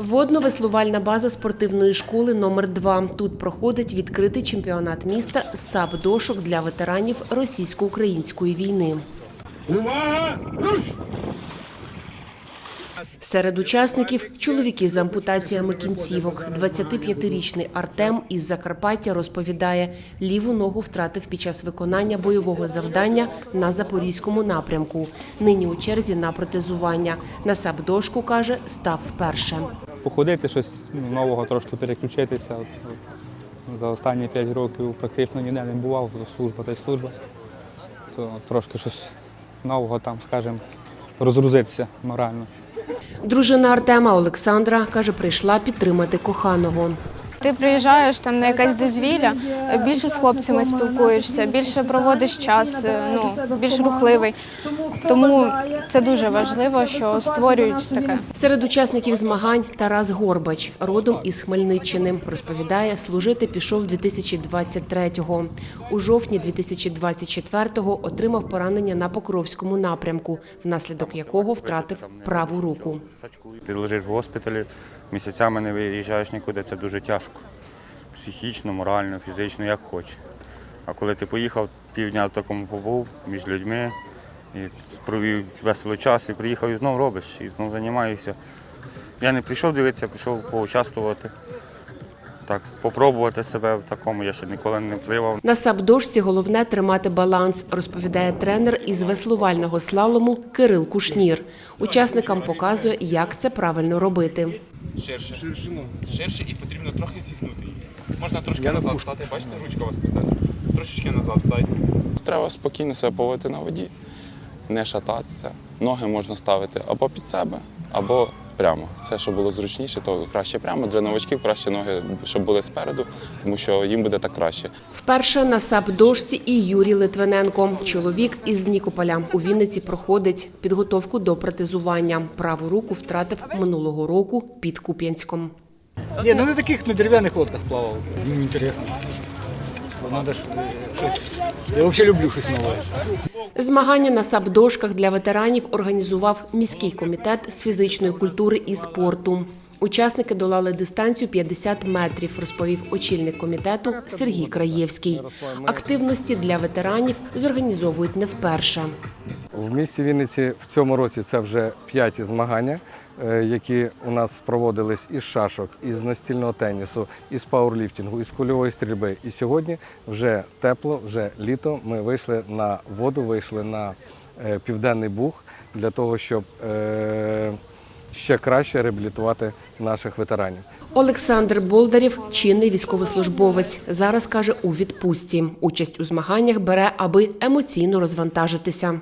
Водно-веслувальна база спортивної школи номер 2 Тут проходить відкритий чемпіонат міста САП-дошок для ветеранів російсько-української війни. Увага! Руш! Серед учасників чоловіки з ампутаціями кінцівок. 25-річний Артем із Закарпаття розповідає, ліву ногу втратив під час виконання бойового завдання на запорізькому напрямку. Нині у черзі на протезування. На САП-дошку, каже, став вперше. походити, щось нового трошки переключитися. За останні 5 років практично ніде не бував, служба та й служба. То трошки щось нового там, скажімо, розгрузитися морально. Дружина Артема Олександра каже, прийшла підтримати коханого. Ти приїжджаєш там на якесь дозвілля, більше з хлопцями спілкуєшся, більше проводиш час, е, ну більш рухливий. Тому це дуже важливо, що створюють таке. Серед учасників змагань Тарас Горбач, родом із Хмельниччини, розповідає, служити пішов 2023-го. У жовтні 2024-го отримав поранення на Покровському напрямку, внаслідок якого втратив праву руку. Ти лежиш в госпіталі, місяцями не виїжджаєш нікуди, це дуже тяжко. Психічно, морально, фізично, як хочеш. А коли ти поїхав, півдня в такому побув між людьми, і провів весело час і приїхав і знов робиш, і знов займаєшся. Я не прийшов дивитися, прийшов поучаствувати, так, попробувати себе в такому, я ще ніколи не пливав. На сабдошці головне тримати баланс, розповідає тренер із веслувального слалому Кирил Кушнір. Учасникам показує, як це правильно робити. ширше. Ширше і потрібно трохи зігнути її. Можна трошки назад стати, бачите, ручка у вас спеціальна. Трошечки назад дайте. Треба спокійно себе поводити на воді, не шататися. Ноги можна ставити або під себе, або прямо. Це щоб було зручніше, то краще прямо. Для новачків краще ноги, щоб були спереду, тому що їм буде так краще. Вперше на сабдошці і Юрій Литвиненко. Чоловік із Нікополя у Вінниці проходить підготовку до протезування. Праву руку втратив минулого року під Куп'янськом. Ні, ну не таких на дерев'яних лодках плавав. Ну, інтересно. Надо ж е, щось. Я взагалі люблю щось нове. Змагання на сабдошках для ветеранів організував міський комітет з фізичної культури і спорту. Учасники долали дистанцію 50 метрів, розповів очільник комітету Сергій Краєвський. Активності для ветеранів зорганізовують не вперше. В місті Вінниці в цьому році це вже п'яті змагання, які у нас проводились із шашок, із настільного тенісу, із пауерліфтингу, із кульової стрільби. І сьогодні вже тепло, вже літо. Ми вийшли на воду, вийшли на е, південний буг для того, щоб е, ще краще реабілітувати наших ветеранів. Олександр Болдарів чинний військовослужбовець. Зараз каже у відпустці. Участь у змаганнях бере, аби емоційно розвантажитися.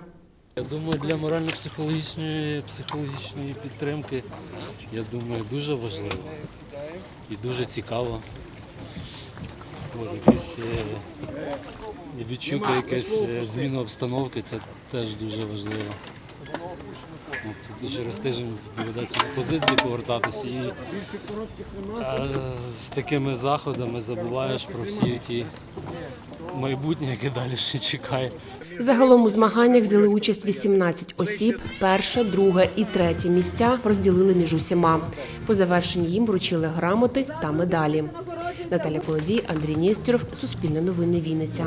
Я думаю, для морально-психологічної психологічної підтримки, я думаю, дуже важливо і дуже цікаво. От, якісь, е, відчути якусь е, зміну обстановки, це теж дуже важливо. Тобто через тиждень доведеться на позиції повертатися і е, з такими заходами забуваєш про всі ті майбутнє, яке далі ще чекає. Загалом у змаганнях взяли участь 18 осіб. Перше, друге і третє місця розділили між усіма. По завершенні їм вручили грамоти та медалі. Наталя Колодій, Андрій Нєстюров, Суспільне новини Вінниця.